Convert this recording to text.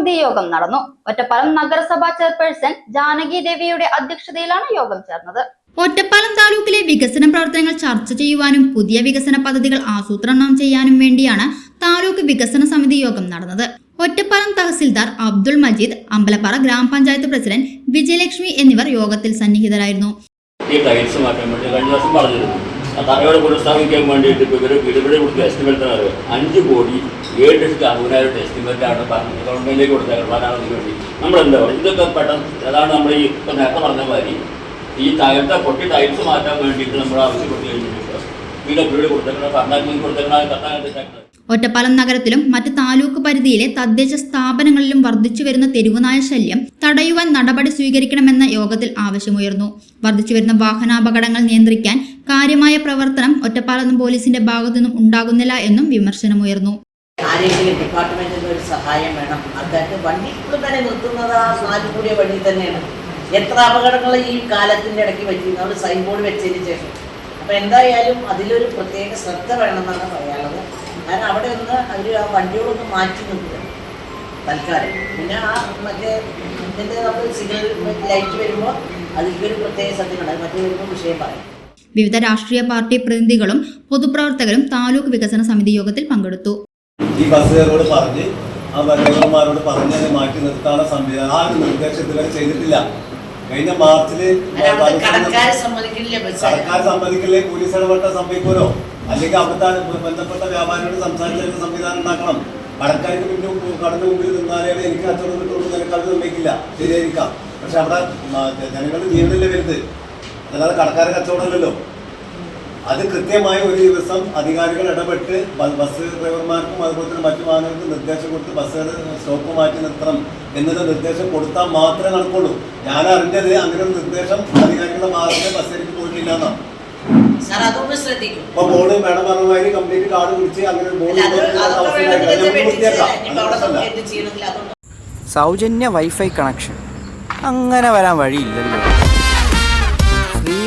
സമിതി യോഗം നടന്നു. ഒറ്റപ്പാലം നഗരസഭാ ചെയർപേഴ്സൺ ജാനകി ദേവിയുടെ അധ്യക്ഷതയിലാണ് യോഗം ചേർന്നത്. ഒറ്റപ്പാലം താലൂക്കിലെ വികസന പ്രവർത്തനങ്ങൾ ചർച്ച ചെയ്യുവാനും പുതിയ വികസന പദ്ധതികൾ ആസൂത്രണം ചെയ്യാനും വേണ്ടിയാണ് താലൂക്ക് വികസന സമിതി യോഗം നടന്നത്. ഒറ്റപ്പാലം തഹസിൽദാർ അബ്ദുൾ മജീദ് അമ്പലപ്പാറ ഗ്രാമപഞ്ചായത്ത് പ്രസിഡന്റ് വിജയലക്ഷ്മി എന്നിവർ യോഗത്തിൽ സന്നിഹിതരായിരുന്നു. ഈ ടൈൽസ് മാറ്റാൻ വേണ്ടി കഴിഞ്ഞ ദിവസം പറഞ്ഞിരുന്നു. തറയോട് പുനഃസ്ഥാപിക്കാൻ വേണ്ടിയിട്ട് ഇപ്പോൾ ഇവർ വിടുവിടെ കൊടുത്ത എസ്റ്റിമേറ്റ് ആണ് അഞ്ച് കോടി ഏഴ് ലക്ഷത്തി അറുപതിനായിരം എസ്റ്റിമേറ്റ് ആണ് പറഞ്ഞത്. ഗവൺമെന്റിലേക്ക് കൊടുത്ത പ്രധാനമന്ത്രിക്ക് വേണ്ടി. നമ്മൾ എന്താ പറയുക? ഇതൊക്കെ പെട്ടെന്ന് അതാണ് നമ്മൾ ഈ ഇപ്പം നേരത്തെ പറഞ്ഞ മാതിരി ഈ തകർത്ത പൊട്ടി ടൈൽസ് മാറ്റാൻ വേണ്ടിയിട്ട് നമ്മൾ ആവശ്യപ്പെട്ട് കഴിഞ്ഞിട്ടുണ്ട്. വീട് കൊടുത്തേക്കണം ഭരണാധികാരി കൊടുത്തേക്കണം കർണാടക ഒറ്റപ്പാലം നഗരത്തിലും മറ്റ് താലൂക്ക് പരിധിയിലെ തദ്ദേശ സ്ഥാപനങ്ങളിലും വർദ്ധിച്ചു വരുന്ന തെരുവുനായ ശല്യം തടയുവാൻ നടപടി സ്വീകരിക്കണമെന്ന യോഗത്തിൽ ആവശ്യമുയർന്നു. വർദ്ധിച്ചു വരുന്ന വാഹനാപകടങ്ങൾ നിയന്ത്രിക്കാൻ കാര്യമായ പ്രവർത്തനം ഒറ്റപ്പാലം പോലീസിന്റെ ഭാഗത്തു നിന്നും ഉണ്ടാകുന്നില്ല എന്നും വിമർശനമുയർന്നു. ഒരു സഹായം വേണം. വണ്ടി വഴി തന്നെയാണ്. എത്ര അപകടങ്ങൾ ഈ കാലത്തിന്റെ ഇടയ്ക്ക് പറ്റിയിരുന്നു അവർ സൈൻ ബോർഡ് വെച്ചതിന് ശേഷം. അപ്പൊ എന്തായാലും അതിലൊരു പ്രത്യേക ശ്രദ്ധ വേണമെന്നാണ് പറയാനുള്ളത്. കാരണം അവിടെ ഒന്ന് അവർ ആ വണ്ടിയോടൊന്ന് മാറ്റി നിർത്തുക. തൽക്കാലം. പിന്നെ ആ മറ്റേ ഇതിന്റെ നമ്മൾ സിഗ്നൽ ലൈറ്റ് വരുമ്പോൾ അതിലേക്കൊരു പ്രത്യേക ശ്രദ്ധ അത് മറ്റേ വരുമ്പോൾ വിഷയം പറയും. വിവിധ രാഷ്ട്രീയ പാർട്ടി പ്രതിനിധികളും പൊതുപ്രവർത്തകരും താലൂക്ക് വികസന സമിതി യോഗത്തിൽ പങ്കെടുത്തു. ഈ ബസ്സുകാരോട് പറഞ്ഞ് ആ ഡ്രൈവർമാരോട് പറഞ്ഞ് അതിനെ മാറ്റി നിർത്താനുള്ള സംവിധാനം ആ ഒരു നിർദ്ദേശത്തിൽ ചെയ്തിട്ടില്ല. കഴിഞ്ഞ കടക്കാരെ സർക്കാർ സമ്മതിക്കില്ലേ പോലീസ് ഇടപെട്ട സംഭവിക്കുമല്ലോ. അല്ലെങ്കിൽ അവിടുത്തെ ബന്ധപ്പെട്ട വ്യാപാരിയോട് സംസാരിച്ച സംവിധാനം ഉണ്ടാക്കണം. കടക്കാർക്ക് പിന്നെ കടന്നു മുമ്പിൽ നിന്നാലേ എനിക്ക് കച്ചവടം കിട്ടുള്ളൂ നിനക്ക് അത് സമ്മതിക്കില്ല ശരിയായിരിക്കാം. പക്ഷെ അവിടെ ജനങ്ങളുടെ ജീവനല്ലേ വരുന്നത് അല്ലാതെ കടക്കാരൻ കച്ചവടമല്ലല്ലോ. അത് കൃത്യമായി ഒരു ദിവസം അധികാരികൾ ഇടപെട്ട് ബസ് ഡ്രൈവർമാർക്കും അതുപോലെ തന്നെ മറ്റു വാഹനങ്ങൾക്കും നിർദ്ദേശം കൊടുത്ത് ബസ് സ്റ്റോപ്പ് മാറ്റി നിർത്തണം എന്നുള്ള നിർദ്ദേശം കൊടുത്താൽ മാത്രമേ നടക്കുള്ളൂ. ഞാൻ അറിഞ്ഞത് അങ്ങനെ ഒരു നിർദ്ദേശം അധികാരികളുടെ ഭാഗത്ത് ബസ്സിലേക്ക് പോയിട്ടില്ല എന്നാണ് സാർ അതൊന്ന് ശ്രദ്ധിക്കും. അപ്പൊ ബോർഡ് മേഡം പറഞ്ഞ മാതിരി കംപ്ലീറ്റ് കാർഡ് കുടിച്ച് അങ്ങനെ ബോർഡ് സൗജന്യ വൈഫൈ കണക്ഷൻ. അങ്ങനെ വരാൻ വഴിയില്ലല്ലോ.